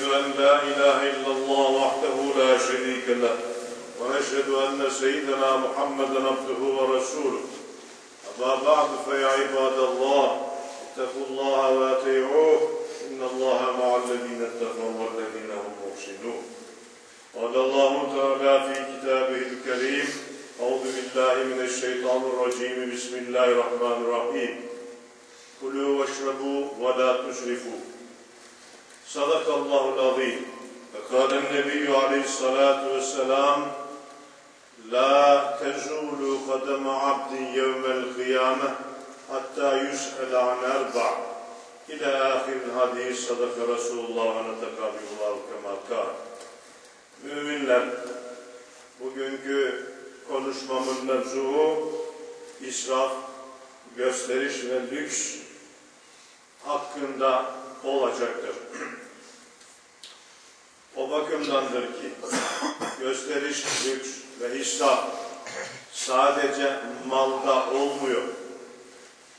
ونشهد أن لا إله إلا الله وحده لا شريك له ونشهد أن سيدنا محمدا نبته ورسوله. أما بعد فيا عباد الله اتقوا الله واتيعوه إن الله مع الذين اتقوا والذين هم محسنون. قال الله تعالى في كتابه الكريم أعوذ بالله من الشيطان الرجيم بسم الله الرحمن الرحيم. كلوا واشربوا ولا تشرفوا صدق الله العظيم فقال النبي عليه الصلاة والسلام لا تزول قدم عبد يوم القيامة hatta yus'el an erba' ila ahir hadis sadaka Resulullah ve netekabihullahu kema kâr. Müminler, bugünkü konuşmamın mevzuu israf, gösteriş ve lüks hakkında olacaktır. O bakımdandır ki gösteriş, lüks ve israf sadece malda olmuyor.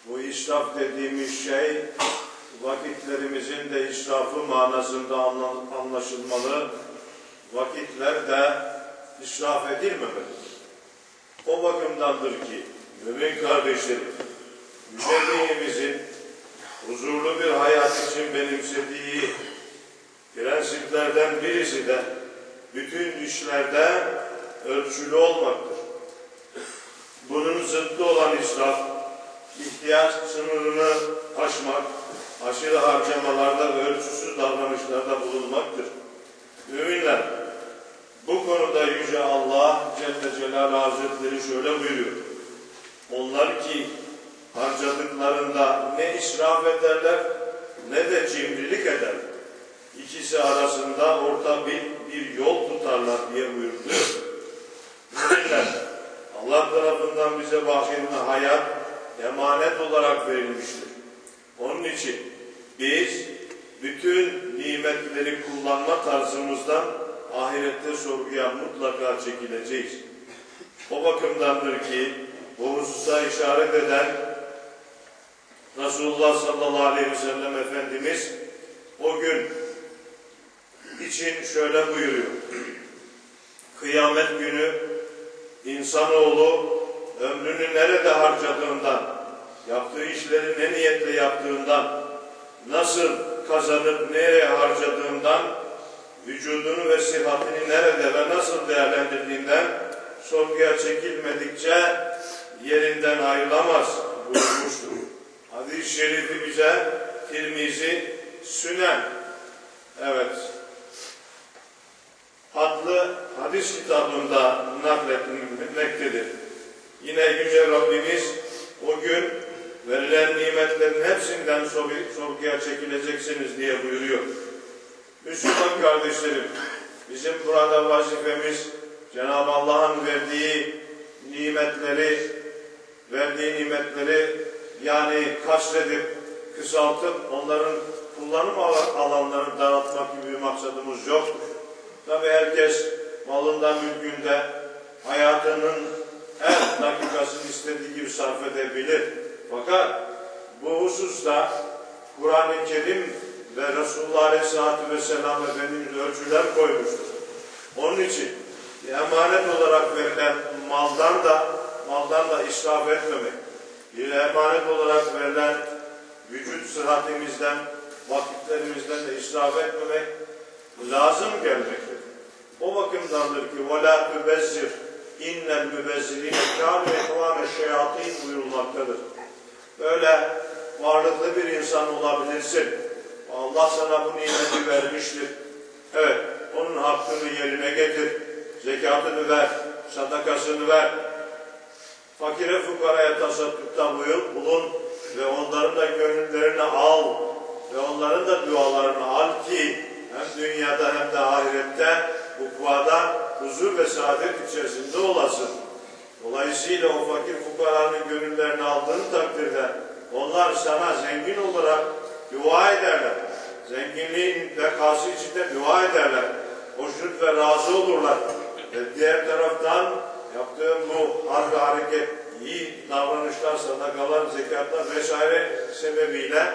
Bu israf dediğimiz şey vakitlerimizin de israfı manasında anlaşılmalı. Vakitler de israf edilmemelidir. O bakımdandır ki mümin kardeşlerim, Yüce huzurlu bir hayat için benimsediği prensiplerden birisi de bütün işlerde ölçülü olmaktır. Bunun zıttı olan israf, ihtiyaç sınırını aşmak, aşırı harcamalarda ve ölçüsüz davranışlarda bulunmaktır. Müminler, bu konuda Yüce Allah Celle Celaluhu Hazretleri şöyle buyuruyor. Onlar ki harcadıklarında ne israf ederler ne de cimrilik eder. İkisi arasında orta bir, bir yol tutarlar diye buyurdu. Allah tarafından bize bahşedilen hayat emanet olarak verilmiştir. Onun için biz bütün nimetleri kullanma tarzımızdan ahirette sorguya mutlaka çekileceğiz. O bakımdandır ki bu hususa işaret eden Resulullah sallallahu aleyhi ve sellem Efendimiz o gün için şöyle buyuruyor. Kıyamet günü insanoğlu ömrünü nerede harcadığından, yaptığı işleri ne niyetle yaptığından, nasıl kazanıp nereye harcadığından, vücudunu ve sıhhatini nerede ve nasıl değerlendirdiğinden sorguya çekilmedikçe yerinden ayrılamaz buyurmuştur. Hadis-i şerifi bize Tirmizi Sünen evet adlı hadis kitabında nakletmektedir. Yine Yüce Rabbimiz o gün verilen nimetlerin hepsinden sorguya çekileceksiniz diye buyuruyor. Müslüman kardeşlerim, bizim burada vazifemiz Cenab-ı Allah'ın verdiği nimetleri, verdiği nimetleri yani kasredip, kısaltıp onların kullanım alanlarını daraltmak gibi bir maksadımız yoktur. Tabi herkes malından, mülkünde, hayatının her dakikasını istediği gibi sarf edebilir. Fakat bu hususta Kur'an-ı Kerim ve Resulullah Aleyhisselatü Vesselam Efendimiz ölçüler koymuştur. Onun için emanet olarak verilen maldan da maldan da israf etmemek, bir emanet olarak verilen vücut sıhhatimizden, vakitlerimizden de israf etmemek lazım gelmektedir O bakımdandır ki وَلَا تُبَزِّرْ innel mübezzirine kâru ekvâme şeyatîn buyurulmaktadır. Böyle varlıklı bir insan olabilirsin. Allah sana bu nimeti vermiştir. Evet, onun hakkını yerine getir. Zekatını ver, sadakasını ver. Fakire fukaraya tasaddukta bulun ve onların da gönüllerini al ve onların da dualarını al ki hem dünyada hem de ahirette ukvada huzur ve saadet içerisinde olasın. Dolayısıyla o fakir fukaranın gönüllerini aldığın takdirde onlar sana zengin olarak dua ederler. zenginliğin bekası içinde dua ederler. Hoşnut ve razı olurlar. Ve diğer taraftan yaptığım bu harbi hareket, iyi davranışlar, sadakalar, zekatlar vesaire sebebiyle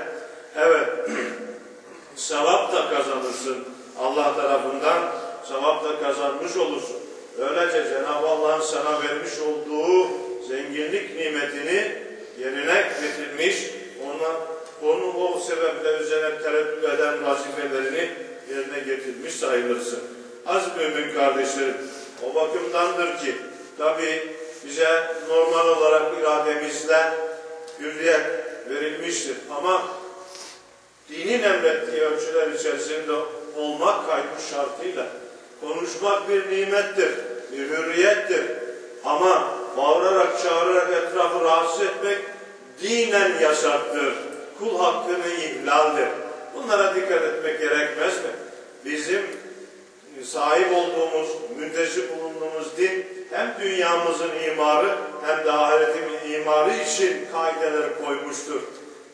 evet sevap da kazanırsın. Allah tarafından sevap da kazanmış olursun. Böylece Cenab-ı Allah'ın sana vermiş olduğu zenginlik nimetini yerine getirmiş, ona, onun o sebeple üzerine tereddüt eden vazifelerini yerine getirmiş sayılırsın. Az mümin kardeşlerim, o bakımdandır ki tabi bize normal olarak irademizle hürriyet verilmiştir. Ama dinin emrettiği ölçüler içerisinde olmak kaydı şartıyla konuşmak bir nimettir, bir hürriyettir. Ama bağırarak, çağırarak etrafı rahatsız etmek dinen yasaktır. Kul hakkını ihlaldir. Bunlara dikkat etmek gerekmez mi? Bizim sahip olduğumuz, müntesip bulunduğumuz din hem dünyamızın imarı hem de ahiretimin imarı için kaideler koymuştur.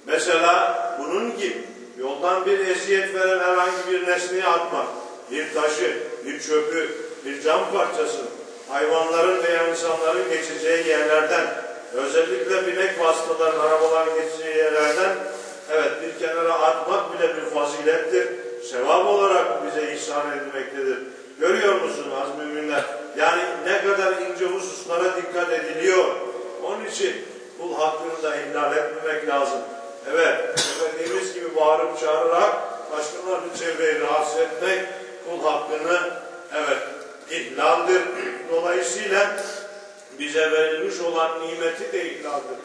Mesela bunun gibi yoldan bir eziyet veren herhangi bir nesneyi atmak, bir taşı, bir çöpü, bir cam parçasını, hayvanların veya insanların geçeceği yerlerden, özellikle binek vasıtaların, arabaların geçeceği yerlerden, evet bir kenara atmak bile bir fazilettir. Sevap olarak bize ihsan edilmektedir. Görüyor musun az müminler? Yani ne kadar ince hususlara dikkat ediliyor. Onun için kul hakkını da ihlal etmemek lazım. Evet, dediğimiz gibi bağırıp çağırarak başkalarını çevreyi rahatsız etmek kul hakkını evet ihlaldir. Dolayısıyla bize verilmiş olan nimeti de ihlaldir.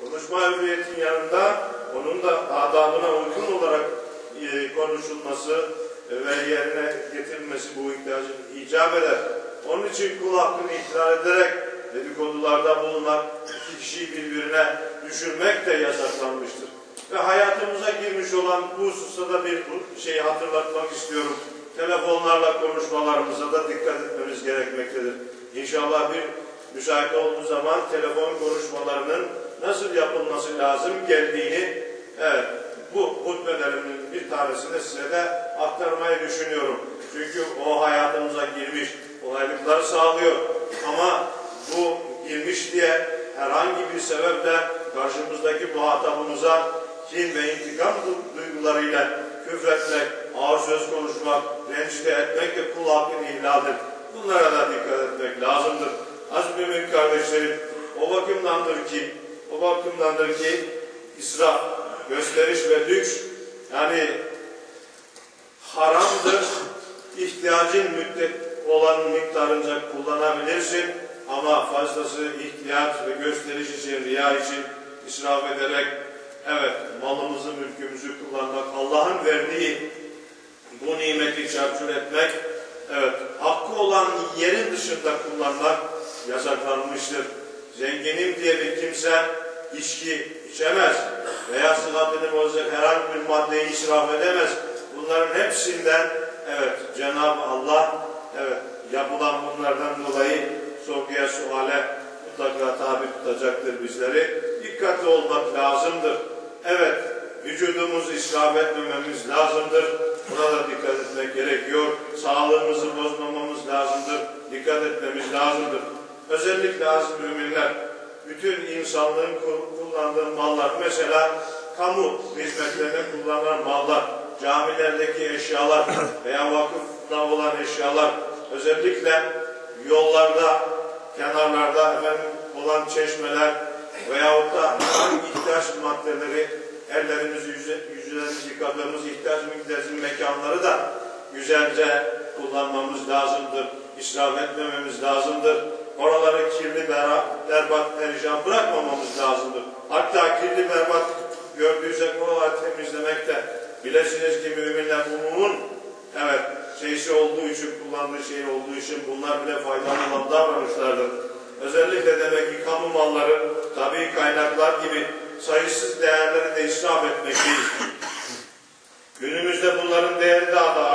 Konuşma hürriyetin yanında onun da adabına uygun olarak e, konuşulması ve yerine getirilmesi bu ihtiyacın icap eder. Onun için kul hakkını ihlal ederek dedikodularda bulunmak, iki kişiyi birbirine düşürmek de yasaklanmıştır. Ve hayatımıza girmiş olan bu hususta da bir şeyi hatırlatmak istiyorum. Telefonlarla konuşmalarımıza da dikkat etmemiz gerekmektedir. İnşallah bir müsait olduğu zaman telefon konuşmalarının nasıl yapılması lazım geldiğini evet, bu hutbelerimin bir tanesini size de aktarmayı düşünüyorum. Çünkü o hayatımıza girmiş, kolaylıkları sağlıyor. Ama bu girmiş diye herhangi bir sebeple karşımızdaki muhatabımıza kin ve intikam duygularıyla küfretmek, ağır söz konuşmak, rencide etmek de kul hakkını ihlaldir. Bunlara da dikkat etmek lazımdır. Az mümin kardeşlerim, o bakımdandır ki, o bakımdandır ki israf, gösteriş ve lüks yani haramdır. İhtiyacın müddet olan miktarınca kullanabilirsin ama fazlası ihtiyaç ve gösteriş için, riya için israf ederek evet malımızı, mülkümüzü kullanmak, Allah'ın verdiği bu nimeti çarçur etmek, evet hakkı olan yerin dışında kullanmak yasaklanmıştır. Zenginim diye bir kimse içki içemez veya sıhhatini bozacak herhangi bir maddeyi israf edemez. Bunların hepsinden evet Cenab-ı Allah evet yapılan bunlardan dolayı sorguya suale mutlaka tabi tutacaktır bizleri. Dikkatli olmak lazımdır. Evet vücudumuzu israf etmememiz lazımdır. Buna da dikkat etmek gerekiyor. Sağlığımızı bozmamamız lazımdır. Dikkat etmemiz lazımdır. Özellikle az müminler bütün insanlığın kullandığı mallar mesela kamu hizmetlerine kullanılan mallar, camilerdeki eşyalar veya vakıfta olan eşyalar özellikle yollarda, kenarlarda efendim olan çeşmeler veyahut da ihtiyaç maddeleri ellerimizi, yüzlerimizi yıkadığımız ihtiyaç miktarı mekanları da güzelce kullanmamız lazımdır. İsraf etmememiz lazımdır. Oraları kirli, berbat, perişan bırakmamamız lazımdır. Hatta kirli, berbat gördüysek oraları temizlemek de bilesiniz ki müminler umumun evet şeysi olduğu için, kullandığı şey olduğu için bunlar bile faydalı davranışlardır. Özellikle demek ki kamu malları, tabii kaynaklar gibi sayısız değerleri de israf etmekteyiz. Günümüzde bunların değeri daha da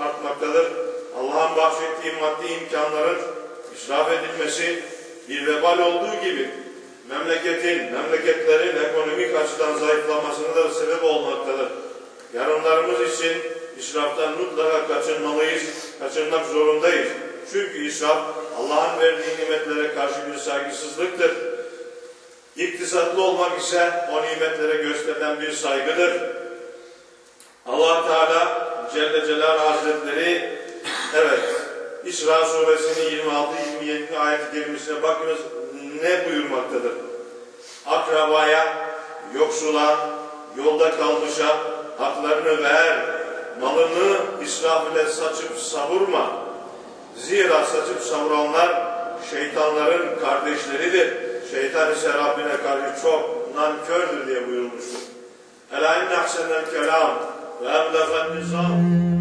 artmaktadır. Allah'ın bahsettiği maddi imkanların israf edilmesi bir vebal olduğu gibi memleketin, memleketlerin ekonomik açıdan zayıflamasına da sebep olmaktadır. Yarınlarımız için israftan mutlaka kaçınmalıyız, kaçınmak zorundayız. Çünkü israf Allah'ın verdiği nimetlere karşı bir saygısızlıktır. İktisatlı olmak ise o nimetlere gösterilen bir saygıdır. allah Teala Celle Celaluhu Hazretleri evet İsra suresinin 26-27 ayet-i kerimesine bakınız ne buyurmaktadır. Akrabaya, yoksula, yolda kalmışa haklarını ver, malını israf ile saçıp savurma. Zira saçıp savuranlar şeytanların kardeşleridir. Şeytan ise Rabbine karşı çok nankördür diye buyurulmuştur. Ela inne ahsenel kelam ve eblegan nizam